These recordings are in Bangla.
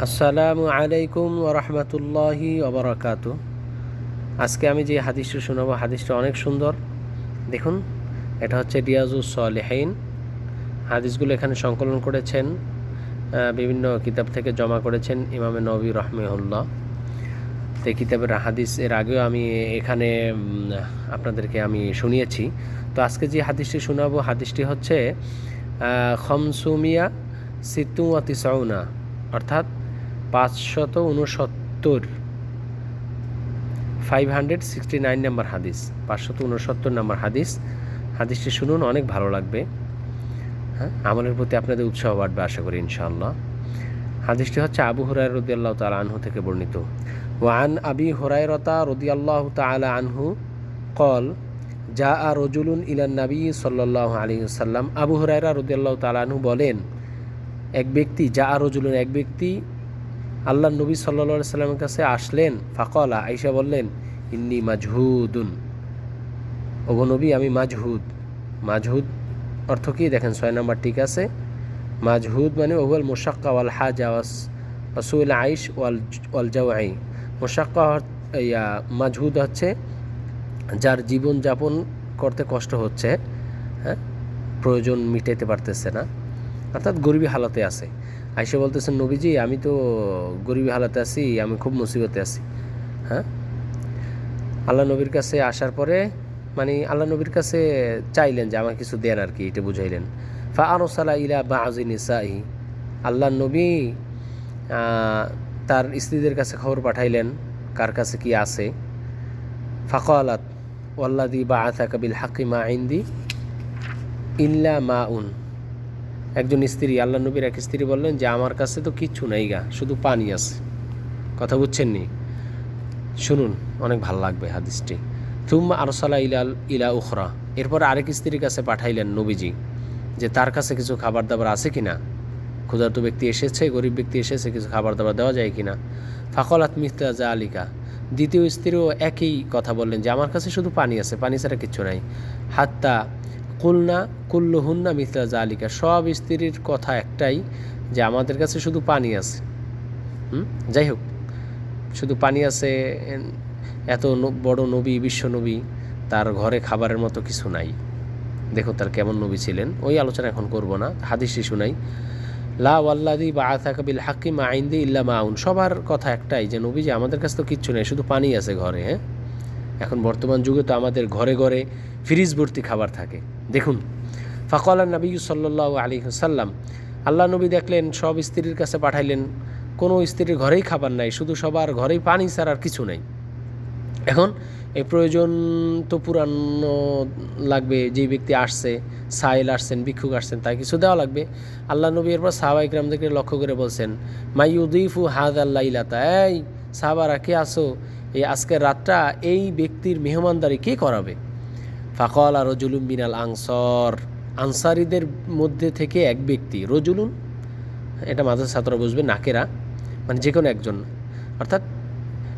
আসসালামু আলাইকুম ওরহমতুল্লাহি ওবরাকাতু আজকে আমি যে হাদিসটা শোনাবো, হাদিসটা অনেক সুন্দর। দেখুন, এটা হচ্ছে রিয়াজুস সালেহাইন হাদিসগুলো এখানে সংকলন করেছেন বিভিন্ন কিতাব থেকে জমা করেছেন ইমামে নবী রহমেউল্লাহ তো এই কিতাবের হাদিস, এর আগেও আমি এখানে আপনাদেরকে আমি শুনিয়েছি। তো আজকে যে হাদিসটি শোনাবো, হাদিসটি হচ্ছে খমসুমিয়া সিতুয়াতি সৌনা অর্থাৎ পাঁচশত উনসত্তর five hundred sixty nine number হাদিস। পাঁচশত উনসত্তর নাম্বার হাদিস। হাদিসটি শুনুন, অনেক ভালো লাগবে। হ্যাঁ আমলের প্রতি আপনাদের উৎসাহ বাড়বে, আশা করি, ইনশাআল্লাহ। হাদিসটি হচ্ছে আবু হুরাই রদি আল্লাহ তালা আনহু থেকে বর্ণিত। ওয়ান আবি হুরাইরতা রদি আল্লাহ তালা আনহু কল যা আ রজুলুন ইলান নবী সাল্লাহ আলী সাল্লাম আবু হুরাইরা রদি আল্লাহ তালা আনহু বলেন, এক ব্যক্তি যা আর রজুলুন এক ব্যক্তি আল্লাহ নবী সাল্লা সাল্লামের কাছে আসলেন, ফাকলা আইসা বললেন, ইন্নি মাজহুদুন। ওগো নবী, আমি মাজহুদ। মাজহুদ অর্থ কী? দেখেন, ছয় নম্বর ঠিক আছে। মাজহুদ মানে ওয়াল মোশাক্কা ওয়াল হাজ রসুল আইস ওয়াল ওয়াল জাওয়াই। মোশাক্কা ইয়া, মাজহুদ হচ্ছে যার জীবন যাপন করতে কষ্ট হচ্ছে হ্যাঁ? প্রয়োজন মিটাইতে পারতেছে না। অর্থাৎ গরিবী হালতে আছে। আইসে বলতেছেন, নবীজি, আমি তো গরিব হালাতে আছি, আমি খুব মুসিবতে আছি। হ্যাঁ? আল্লাহ নবীর কাছে আসার পরে মানে আল্লাহ নবীর কাছে চাইলেন যে আমাকে কিছু দেন আর কি এটা বুঝাইলেন। ফা আরসালা ইলা বা আজিনিসাহি আল্লাহ নবী তার স্ত্রীদের কাছে খবর পাঠাইলেন, কার কাছে কি আছে। ফাকালাত ওয়াল্লাদি বা আথা কাবিল হাকিমা আইন্দি ইল্লা মা উন একজন স্ত্রী, আল্লাহ নবীর এক স্ত্রী বললেন যে, আমার কাছে তো কিচ্ছু নাই গা, শুধু পানি আছে। কথা বুঝছেন নি? শুনুন, অনেক ভালো লাগবে হাদিসটি। থুম্মা আরসালা ইলাল ইলা উখরা। এরপর আরেক স্ত্রীর কাছে পাঠাইলেন নবীজি যে, তার কাছে কিছু খাবার দাবার আছে কি না ক্ষুধার্ত ব্যক্তি এসেছে, গরিব ব্যক্তি এসেছে, কিছু খাবার দাবার দেওয়া যায় কিনা? ফাকলাত মিস্তা জা আলিকা দ্বিতীয় স্ত্রীও একই কথা বললেন যে, আমার কাছে শুধু পানি আছে, পানি ছাড়া কিচ্ছু নাই। হাত্তা কুলনা, কুল্লুহুন্না মিথলা জালিকা সব স্ত্রীর কথা একটাই যে আমাদের কাছে শুধু পানি আছে। হুম? যাই হোক, শুধু পানি আছে, এত বড় নবী, বিশ্ব নবী, তার ঘরে খাবারের মতো কিছু নাই। দেখো তার কেমন নবী ছিলেন। ওই আলোচনা এখন করব না হাদিসটি শুনাই লা ওয়াল্লাদি বা আথাকাবিল হাকিম আইন্দি ইল্লা মাউন সবার কথা একটাই যে নবী যে আমাদের কাছে তো কিচ্ছু নেই, শুধু পানি আছে ঘরে হ্যাঁ? এখন বর্তমান যুগে তো আমাদের ঘরে ঘরে ফ্রিজ ভর্তি খাবার থাকে। দেখুন ফাকলার নবী সাল্লাহ আলী সাল্লাম আল্লাহ নবী দেখলেন, সব স্ত্রীর কাছে পাঠাইলেন, কোনো স্ত্রীর ঘরেই খাবার নাই, শুধু সবার ঘরেই পানি ছাড়া আর কিছু নাই। এখন এই প্রয়োজন তো পুরানো লাগবে, যেই ব্যক্তি আসছে সাইল আসছেন, ভিক্ষুক আসছেন তাই কিছু দেওয়া লাগবে। আল্লাহ নবী এরপর সাহাবা ইকরামদেরকে লক্ষ্য করে বলছেন মাই উদিফু হাদ আল্লাহ ইলাতা এই সাহাবারা কে আসো এই আজকের রাতটা এই ব্যক্তির মেহমানদারি কে করাবে? ফাকল আর রজুলুম মিনাল আনসর। আনসারিদের মধ্যে থেকে এক ব্যক্তি, রজুলুন, এটা মাদ্রাসা ছাত্র বুঝবে, নাকেরা মানে যে কোনো একজন। অর্থাৎ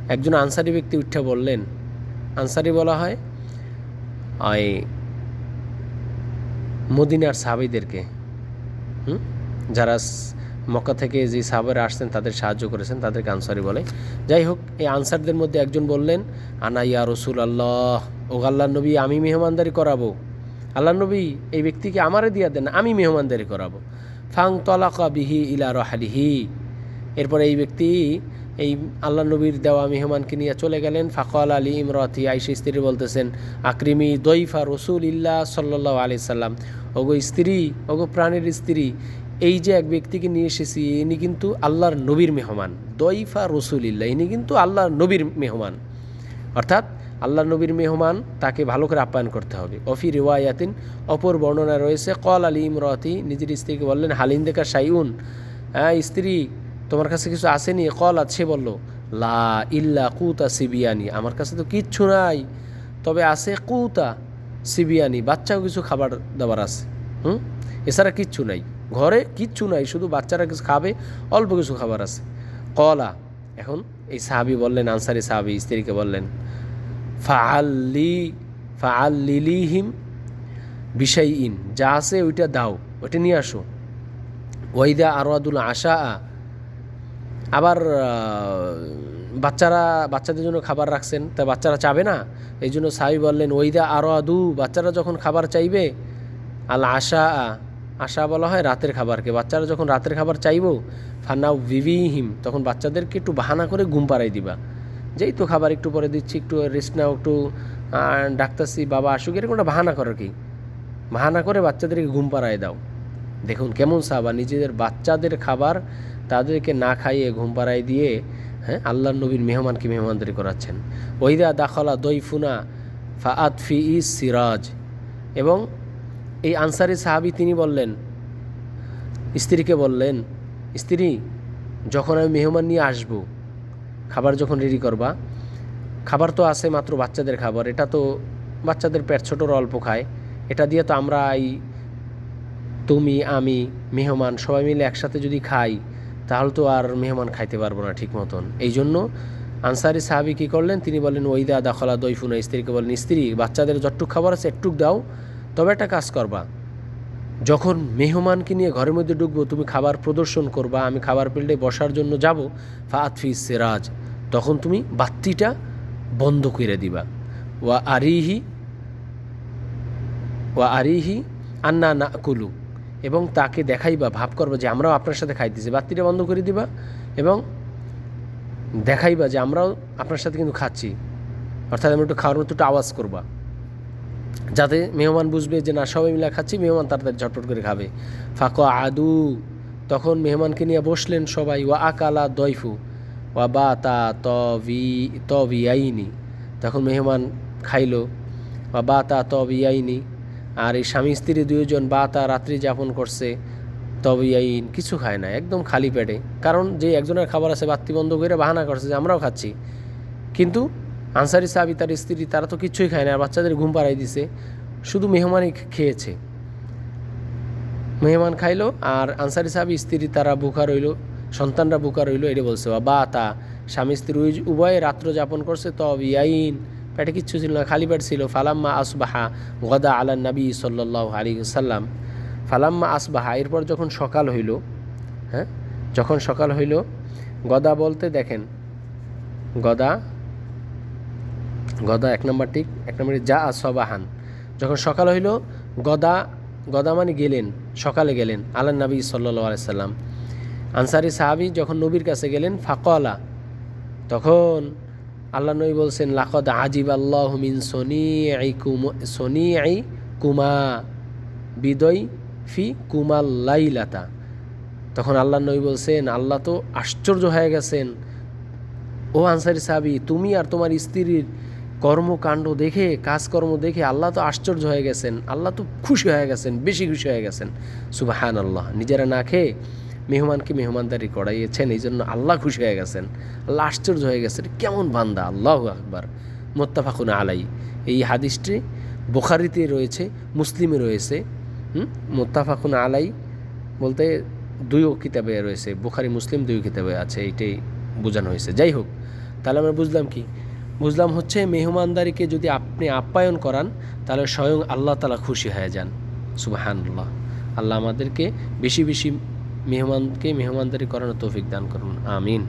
একজন আনসারি ব্যক্তি উঠে বললেন, আনসারি বলা হয় ওই মদিনার সাহাবিদেরকে, হুম? যারা মক্কা থেকে যে সাহাবারা আসছেন, তাদের সাহায্য করেছেন, তাদেরকে আনসারি বলে। যাই হোক, এই আনসারদের মধ্যে একজন বললেন, আনা ইয়া রসুল আল্লাহ ও আল্লাহ নবী, আমি মেহমানদারি করাবো। আল্লাহ নবী এই ব্যক্তিকে আমারে দিয়া দেন, আমি মেহমানদারি করাবো। ফাং তলাকা বিহি ইলা রহালিহি। এরপরে এই ব্যক্তি এই আল্লাহ নবীর দেওয়া মেহমানকে নিয়ে চলে গেলেন। ফাকল আলী ইমরতি আইসি স্ত্রী বলতেছেন, আকরিমি দইফা রসুল ইল্লা সাল্লাহ আলি সাল্লাম। ওগো স্ত্রী, ওগো প্রাণীর স্ত্রী এই যে এক ব্যক্তিকে নিয়ে এসেছি, ইনি কিন্তু আল্লাহর নবীর মেহমান। দইফা রসুল ইল্লাহ ইনি কিন্তু আল্লাহর নবীর মেহমান। অর্থাৎ আল্লাহ নবীর মেহমান, তাকে ভালো করে আপ্যায়ন করতে হবে। অফি রিওয়ায়াতিন, অপর বর্ণনা রয়েছে, কল আলী ইমরতি নিজের স্ত্রীকে বললেন হালিন্দেকা সাইউন হ্যাঁ স্ত্রী, তোমার কাছে কিছু আসেনি? কল আছে বলল, লা ইল্লা কুতা সিবিয়ানি আমার কাছে তো কিচ্ছু নাই তবে আছে কুতা সিবিয়ানি বাচ্চাও কিছু খাবার দাবার আছে হুম? এছাড়া কিচ্ছু নাই ঘরে কিচ্ছু নাই, শুধু বাচ্চারা কিছু খাবে, অল্প কিছু খাবার আছে। কলা, এখন এই সাহাবি বললেন, আনসারি সাহাবি, স্ত্রীকে বললেন, ফাআল্লি, ফাআল্লিলিহিম বিষয় ইন যা আছে ওইটা দাও, ওইটা নিয়ে আসো। ওয়াইদা আরওয়াদুল আশা আবার বাচ্চারা, বাচ্চাদের জন্য খাবার রাখছেন, তা বাচ্চারা চাবে না? এই জন্য সাহি বললেন ওইদা আরও আদু বাচ্চারা যখন খাবার চাইবে, আল আশা আশা বলা হয় রাতের খাবারকে। বাচ্চারা যখন রাতের খাবার চাইব ফানাউ ভিভিহিম তখন বাচ্চাদেরকে একটু বাহানা করে ঘুম পাড়াই দিবা। যেই তো খাবার একটু পরে দিচ্ছি, একটু রেস্ট নাও, একটু ডাক্তারসি বাবা আসুক, এরকম একটা বাহানা করো কি? বাহানা করে বাচ্চাদেরকে ঘুম পাড়ায় দাও। দেখুন কেমন সাহাবা নিজেদের বাচ্চাদের খাবার তাদেরকে না খাইয়ে ঘুম পাড়ায় দিয়ে হ্যাঁ আল্লাহ নবীর মেহমানকে মেহমানদারি করাচ্ছেন। ওইদা দাখলা দইফুনা ফি ইস সিরাজ। এবং এই আনসারি সাহাবি তিনি বললেন, স্ত্রীকে বললেন, স্ত্রী, যখন আমি মেহমান নিয়ে আসব, খাবার যখন রেডি করবা, খাবার তো আছে মাত্র বাচ্চাদের খাবার, এটা তো বাচ্চাদের পেট ছোটোর অল্প খায়, এটা দিয়ে তো আমরা এই তুমি, আমি, মেহমান সবাই মিলে একসাথে যদি খাই, তাহলে তো আর মেহমান খাইতে পারব না ঠিক মতন। এই জন্য আনসারি সাহাবি কী করলেন, তিনি বললেন ওইদা দাখলা দইফুনা স্ত্রীকে বললেন, স্ত্রী, বাচ্চাদের যতটুক খাবার আছে একটুক দাও তবে একটা কাজ করবা। যখন মেহমানকে নিয়ে ঘরের মধ্যে ঢুকবো, তুমি খাবার প্রদর্শন করবা, আমি খাবার প্লেটে বসার জন্য যাব ফাতফি সেরাজ, তখন তুমি বাত্তিটা বন্ধ করে দিবা। ওয়া আরিহি ওয়া আরিহি আন্না না কুলু এবং তাকে দেখাইবা, ভাব করবা যে আমরাও আপনার সাথে খাইতেছি বাত্তিটা বন্ধ করে দিবা এবং দেখাইবা যে আমরাও আপনার সাথে কিন্তু খাচ্ছি। অর্থাৎ আমরা একটু খাওয়ার মতো একটু আওয়াজ করবা। যাতে মেহমান বুঝবে যে না, সবাই মিলে খাচ্ছি, মেহমান তাড়াতাড়ি ঝটপট করে খাবে। ফাঁক আদু। তখন মেহমানকে নিয়ে বসলেন সবাই, ওয়া আকালা দয়ফু, ওয়া বা তা তবি, তবিয়াইনি। তখন মেহমান খাইল বা বা তা তবিয়াইনি। আর এই স্বামী স্ত্রী দুইজন বা তা রাত্রি যাপন করছে, তবিয়াইন কিছু খায় না, একদম খালি পেটে। কারণ যে একজনের খাবার আছে বাত্তি বন্ধ করে বাহানা করছে যে আমরাও খাচ্ছি। কিন্তু আনসারি সাহাবি, তার স্ত্রী, তারা তো কিচ্ছুই খায় না, আর বাচ্চাদের ঘুম পাড়াই দিছে। শুধু মেহমানই খেয়েছে। মেহমান খাইলো, আর আনসারি সাহাবি, স্ত্রী, তারা বুকা রইল, সন্তানরা বুকা রইল এটা বলছে বা তা স্বামী, স্ত্রী উভয়ে রাত্র যাপন করছে, তব ইয়াইন। পেটে কিচ্ছু ছিল না, খালি পেট ছিল। ফালাম্মা আসবাহা গদা আলা নবী সাল্লাহ আলী সাল্লাম ফালাম্মা আসবাহা, এরপর যখন সকাল হইল হ্যাঁ যখন সকাল হইল, গদা বলতে দেখেন, গদা গদা এক নম্বর ঠিক, এক নম্বরে যা সবাহান যখন সকাল হইল, গদা গদা মানে গেলেন, সকালে গেলেন আল্লাহ নবী সাল্লা আলাইসাল্লাম আনসারি সাহাবি যখন নবীর কাছে গেলেন, ফাকলা, তখন আল্লাহ নবী বলছেন, লাকদ আজিব আল্লাহ মিন সনি আই কুম সনি আই কুমা বিদয় ফি কুমাল লাইলাতা। তখন আল্লাহ নবী বলছেন, আল্লাহ তো আশ্চর্য হয়ে গেছেন। ও আনসারি সাহাবি, তুমি আর তোমার স্ত্রীর কর্মকাণ্ড দেখে, কাজকর্ম দেখে আল্লাহ তো আশ্চর্য হয়ে গেছেন। আল্লাহ তো খুশি হয়ে গেছেন, বেশি খুশি হয়ে গেছেন। সুবাহান আল্লাহ নিজেরা না খেয়ে মেহমানকে মেহমানদারি করাইয়েছেন এই জন্য আল্লাহ খুশি হয়ে গেছেন। আল্লাহ আশ্চর্য হয়ে গেছেন, কেমন বান্দা, আল্লাহ আকবার। মোত্তাফাকুন আলাই এই হাদিসটি বোখারিতে রয়েছে, মুসলিমে রয়েছে। মোত্তাফাকুন আলাই বলতে দুইও কিতাবে রয়েছে, বুখারি, মুসলিম দুই কিতাবে আছে, এইটাই বোঝানো হয়েছে। যাই হোক, তাহলে আমরা বুঝলাম কি বুঝলাম হচ্ছে মেহমানদারিকে যদি আপনি আপ্যায়ন করান, তাহলে স্বয়ং আল্লাহ তালা খুশি হয়ে যান। সুবাহান্লাহ আল্লাহ আমাদেরকে বেশি বেশি মেহমানকে মেহমানদারি করানোর তৌফিক দান করুন। আমিন।